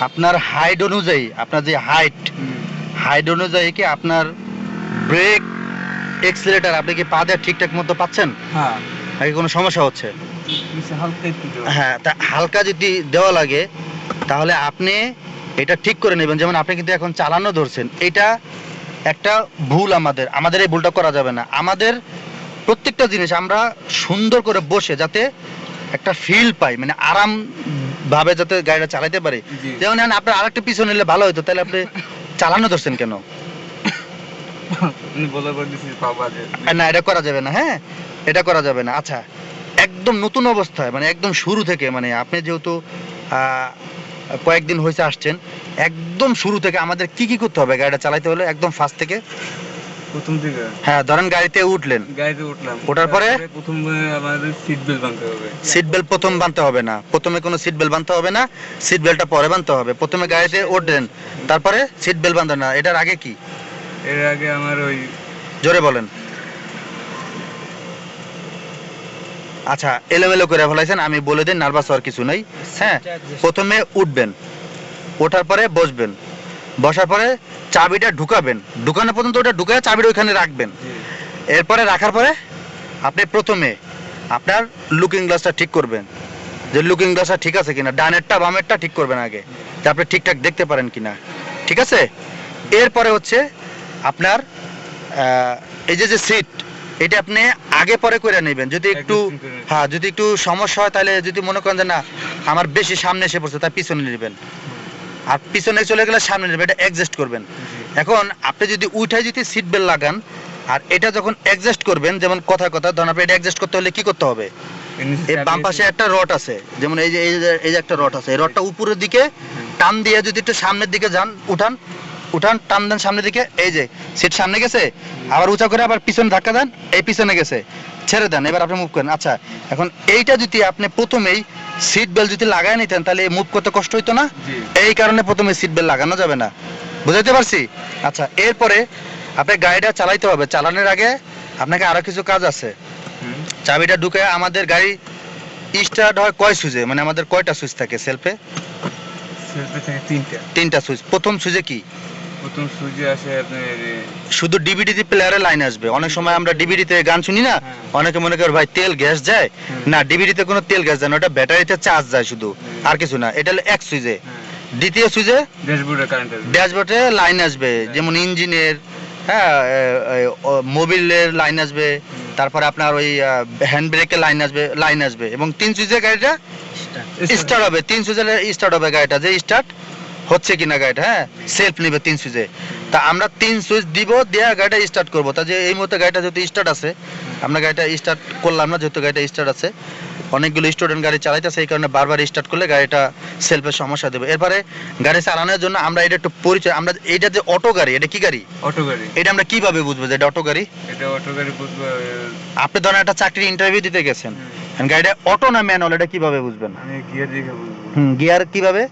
আপনার হাইট অনুযায়ী আপনার যে হাইট হাইট অনুযায়ী কি আপনার ব্রেক এক্সিলেটার আপনি কি পা দিয়ে ঠিকঠাক মতো পাচ্ছেন? হ্যাঁ। নাকি কোনো সমস্যা হচ্ছে। হ্যাঁ তা হালকা যদি দেওয়া লাগে তাহলে আপনি এটা ঠিক করে নেবেন। যেমন আপনি কিন্তু এখন চালানো ধরছেন। এটা একটা ভুল আমাদের। আমাদের এই ভুলটা করা যাবে না। আমাদের প্রত্যেকটা জিনিস আমরা সুন্দর করে বসে যাতে একটা ফিল পাই। মানে আরাম ভাবে যাতে গাড়িটা চালাতে পারি। যেমন আপনার আরেকটা পিছনে নিলে ভালো হতো তাহলে আপনি চালানো ধরছেন কেন? না এটা করা যাবে না হ্যাঁ? এটা করা যাবে না। আচ্ছা একদম নতুন অবস্থায় মানে একদম শুরু থেকে মানে আপনি যেহেতু আহ, কয়েকদিন হয়েছে আসছেন একদম শুরু থেকে আমাদের কি কি করতে হবে গাড়িটা চালাইতে হলে? একদম ফার্স্ট থেকে প্রথম থেকে হ্যাঁ ধরেন গাড়িতে উঠলেন। গাড়িতে উঠলাম। ওঠার পরে? প্রথম আমাদের সিট বেল্ট বাঁধতে হবে। সিট বেল্ট প্রথম বাঁধতে হবে না। প্রথমে কোনো সিট বেল্ট বাঁধতে হবে না সিট বেল্টটা পরে বাঁধতে হবে। প্রথমে গাড়িতে উঠলেন তারপরে সিট বেল্ট বাঁধবেন না। এটার আগে কি? এর আগে আমার ওই জোরে বলেন। আচ্ছা এলোমেলো করে ফেলাইছেন আমি বলে দিন নার্ভাস হওয়ার কিছু নেই। হ্যাঁ প্রথমে উঠবেন ওঠার পরে বসবেন। বসার পরে চাবিটা ঢুকাবেন। ঢুকানো পর্যন্ত ওটা ঢুকায় চাবিটা ওইখানে রাখবেন। এরপরে রাখার পরে আপনি প্রথমে আপনার লুকিং গ্লাসটা ঠিক করবেন। যে লুকিং গ্লাসটা ঠিক আছে কিনা ডানেরটা বামেরটা ঠিক করবেন আগে যে আপনি ঠিকঠাক দেখতে পারেন কিনা। ঠিক আছে? এরপরে হচ্ছে আপনার এই যে যে সিট এটা আপনি আগে পরে করে নেবেন। যদি একটু। হ্যাঁ যদি একটু সমস্যা হয় তাহলে যদি মনে করেন যে না আমার বেশি সামনে এসে পড়ছে তার পিছনে নেবেন। আর পিছনে চলে গেলে সামনে নেবেন এটা অ্যাডজাস্ট করবেন। এখন আপনি যদি উঠাই যদি সিট বেল্ট লাগান আর এটা যখন অ্যাডজাস্ট করবেন যেমন কথা কথা ধরুন আপনি এটা অ্যাডজাস্ট করতে হলে কি করতে হবে? এই বাম পাশে একটা রড আছে যেমন এই যে এই যে এই যে একটা রড আছে এই রডটা উপরের দিকে টান দিয়ে যদি একটু সামনের দিকে যান উঠান উঠান টান দেন সামনের দিকে এই যে সিট সামনে গেছে আবার উঁচা করে আবার পিছনে ধাক্কা দেন এই পিছনে গেছে ছেড়ে দেন এবার আপনি মুভ করেন। আচ্ছা এখন এইটা যদি আপনি প্রথমেই সিট বেল্ট যদি লাগাই নিতেন তাহলে মুভ করতে কষ্ট হইতো না? এই কারণে প্রথমে সিট বেল্ট লাগানো যাবে না। বুঝাইতে পারছি? আচ্ছা এরপরে আপনি গাড়িটা চালাইতে হবে। চালানোর আগে আপনাকে আরও কিছু কাজ আছে। চাবিটা ঢুকে আমাদের গাড়ি স্টার্ট হয় কয় সুইচে? মানে আমাদের কয়টা সুইচ থাকে? সেলফে সেলফে থাকে তিনটা। তিনটা সুইচ। প্রথম সুইচে কি? প্রথম সুজি আসে আপনার শুধু ডিভিডি প্লেয়ারের লাইন আসবে। অনেক সময় আমরা ডিভিডিতে গান শুনি না হ্যাঁ। অনেকে মনে করে ভাই তেল গ্যাস যায়? হুম। না ডিভিডিতে কোনো তেল গ্যাস যায় না ওটা ব্যাটারিতে চার্জ যায় শুধু আর কিছু না। এটা হলো এক সুইচে। হ্যাঁ। দ্বিতীয় সুইচে ড্যাশবোর্ডে কারেন্ট ড্যাশবোর্ডে লাইন আসবে। যেমন ইঞ্জিনের হ্যাঁ মোবিলের লাইন আসবে। তারপরে আপনার ওই হ্যান্ড ব্রেকের লাইন আসবে লাইন আসবে। এবং তিন সুইচের গাড়িটা স্টার্ট হবে। তিন সুইচের স্টার্ট হবে গাড়িটা। যে স্টার্ট হচ্ছে কিনা গাড়িটা হ্যাঁ? সেলফ নেবে তিন সুইচে তা আমরা তিন সুইচ দিব দিয়ে গাড়িটা স্টার্ট করব। তা যে এই মুহূর্তে গাড়িটা যেহেতু স্টার্ট আছে আমরা গাড়িটা স্টার্ট করলাম না যেহেতু গাড়িটা স্টার্ট আছে অনেকগুলো স্টুডেন্ট গাড়ি চালাইতেছে এই কারণে বারবার স্টার্ট করলে গাড়িটা সেলফের সমস্যা দেবে। এরপরে গাড়ি চালানোর জন্য আমরা এটা একটু পরিচয় আমরা এইটা যে অটো গাড়ি এটা কি গাড়ি? অটো গাড়ি। এটা আমরা কীভাবে বুঝব যে এটা অটো গাড়ি? এটা অটো গাড়ি বুঝব আপনি ধরেন একটা চাকরির ইন্টারভিউ দিতে গেছেন। গাড়িটা অটো না ম্যানুয়াল এটা কীভাবে বুঝবেন? আমি গিয়ার দেখে বুঝব। হুম গিয়ার কীভাবে?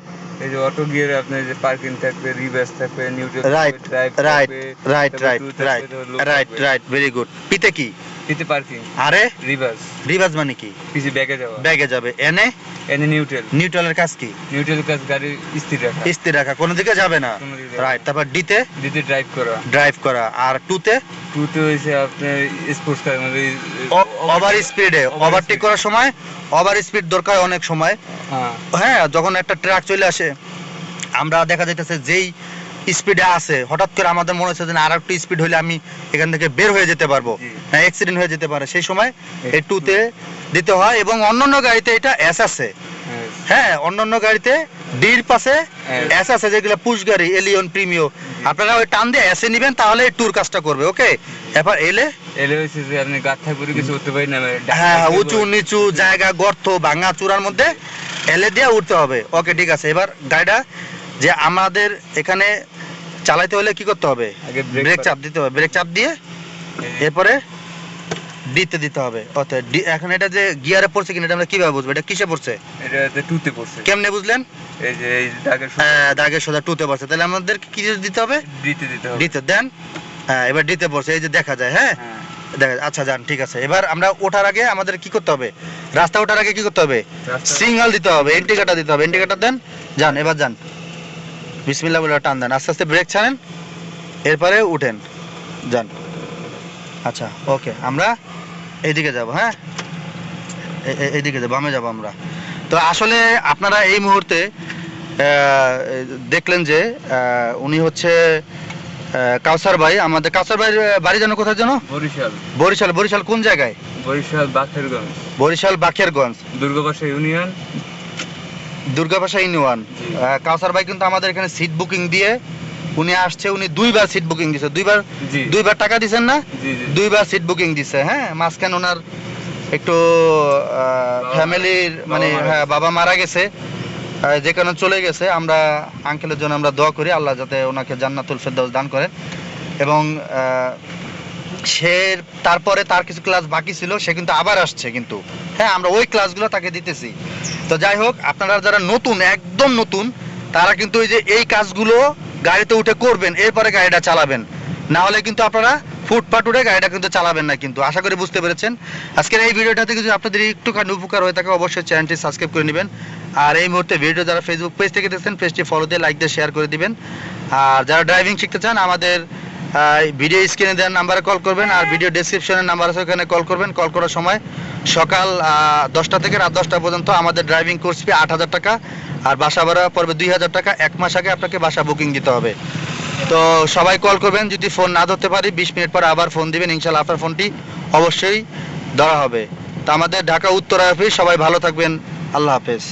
এই যে অটো গিয়ারে আপনার যে পার্কিং থাকবে রিভার্স থাকবে neutral right right right right right right right right very good পিতে কি? পিতে পার্কিং আরে? রিভার্স রিভার্স মানে কি? পিছে ব্যাগে যাওয়া। ব্যাগে যাবে। এনে? এনে নিউট্রাল নিউট্রালের কাজ কি? নিউট্রাল কাজ গাড়ি স্থির রাখা। স্থির রাখা কোনো দিকে যাবে না? রাইট তারপর ডিতে দিতে ড্রাইভ করা। ড্রাইভ করা। আর টুতে টুতে হয়েছে আপনার স্পোর্টস কার মানে ওভার স্পিডে ওভারটেক করার সময় ওভার স্পিড দরকার অনেক সময়। হ্যাঁ। হ্যাঁ যখন একটা ট্রাক চলে আসে আমরা দেখা যাইতেছে যেই স্পিডে আছে হঠাৎ করে আমাদের মনে হচ্ছে যে আর একটু স্পিড হলে আমি এখান থেকে বের হয়ে যেতে পারব। হ্যাঁ অ্যাক্সিডেন্ট হয়ে যেতে পারে। সেই সময় এই টুতে দিতে হয় এবং অন্যান্য গাড়িতে এটা এস আছে। হ্যাঁ হ্যাঁ অন্যান্য গাড়িতে ডির পাশে হ্যাঁ। এস আছে যেগুলো পুশ গাড়ি এলিয়ন প্রিমিও আপনারা ওই টান দিয়ে এসে নিবেন তাহলে ট্যুর কাজটা করবে ওকে এবার এলে এলে হয়েছে যে আপনি গাছ থাকবে কিছু করতে পারি না মানে হ্যাঁ উঁচু নিচু জায়গা গর্ত ভাঙা চূড়ার মধ্যে এলে দিয়ে উঠতে হবে। ওকে ঠিক আছে। এবার গাড়িটা যে আমাদের এখানে চালাইতে হলে কি করতে হবে? ব্রেক চাপ দিতে হবে। ব্রেক চাপ দিয়ে এরপরে ডিতে দিতে হবে। অর্থাৎ এখন এটা যে গিয়ারে পড়ছে কিনা এটা আমরা কীভাবে বুঝব? এটা কিসে পড়ছে? এটা টুতে পড়ছে। কেমনে বুঝলেন? এই যে দাগের হ্যাঁ, দাগের সোজা টুতে পড়ছে। তাহলে আমাদের কি দিতে হবে? দিতে দিতে হবে। ডিতে দেন। হ্যাঁ এবার ডিতে পড়ছে। এই যে দেখা যায় হ্যাঁ? হ্যাঁ। দেখা আচ্ছা যান ঠিক আছে। এবার আমরা ওঠার আগে আমাদের কি করতে হবে? রাস্তা ওঠার আগে কি করতে হবে? সিগন্যাল দিতে হবে ইন্ডিকেটর দিতে হবে। ইন্ডিকেটর দেন। যান এবার যান। বিসমিল্লাহ বলে টান দেন। আস্তে আস্তে ব্রেক ছাড়েন। এরপরে উঠেন। যান। আচ্ছা ওকে আমরা এইদিকে যাব হ্যাঁ? এইদিকে যাব বামে যাব আমরা। তো আসলে আপনারা এই মুহূর্তে দেখলেন যে উনি হচ্ছে কাউসার ভাই। আমাদের কাউসার ভাইয়ের বাড়ি যেন কোথায় যেন? বরিশাল। বরিশাল বরিশাল কোন জায়গায়? বরিশাল বাখেরগঞ্জ। বরিশাল বাকেরগঞ্জ দুর্গাবাসা ইউনিয়ন। দুর্গাভাষা ইউনিয়ন। কাউসার ভাই কিন্তু আমাদের এখানে সিট বুকিং দিয়ে উনি আসছে উনি দুইবার সিট বুকিং দিছে। দুইবার দুইবার টাকা দিছেন না? দুইবার সিট বুকিং দিছে হ্যাঁ? মাঝখানে ওনার একটু ফ্যামিলির মানে হ্যাঁ বাবা মারা গেছে। যে কারণে চলে গেছে। আমরা আঙ্কেলের জন্য আমরা দোয়া করি আল্লাহ যাতে ওনাকে জান্নাতুল ফেরদাউস দান করেন। এবং সে তারপরে তার কিছু ক্লাস বাকি ছিল সে কিন্তু আবার আসছে কিন্তু। হ্যাঁ আমরা ওই ক্লাসগুলো তাকে দিতেছি। তো যাই হোক আপনারা যারা নতুন একদম নতুন তারা কিন্তু এই যে এই কাজগুলো গাড়িতে উঠে করবেন, এরপরে গাড়িটা চালাবেন। না হলে কিন্তু আপনারা ফুটপাট উঠে গাড়িটা কিন্তু চালাবেন না কিন্তু। আশা করি বুঝতে পেরেছেন। আজকের এই ভিডিওটাতে যদি আপনাদের একটুখানি উপকার হয়ে থাকে, অবশ্যই চ্যানেলটি সাবস্ক্রাইব করে নেবেন। আর এই মুহূর্তে ভিডিও যারা ফেসবুক পেজ থেকে দেখছেন পেজটি ফলো দিয়ে লাইক দিয়ে শেয়ার করে দিবেন। আর যারা ড্রাইভিং শিখতে চান, আমাদের ভিডিও স্ক্রিনে দেওয়ার নাম্বারে কল করবেন আর ভিডিও ডেসক্রিপশনের নাম্বার আছে ওখানে কল করবেন। কল করার সময় সকাল দশটা থেকে রাত দশটা পর্যন্ত আমাদের ড্রাইভিং কোর্স ফি আট হাজার টাকা আর বাসা ভাড়া পড়বে দুই হাজার টাকা। এক মাস আগে আপনাকে বাসা বুকিং দিতে হবে। তো সবাই কল করবেন, যদি ফোন না ধরতে পারি, বিশ মিনিট পর আবার ফোন দিবেন। ইনশাল্লাহ আপনার ফোনটি অবশ্যই ধরা হবে। তো আমাদের ঢাকা উত্তরা অফিস সবাই ভালো থাকবেন। আল্লাহ হাফেজ।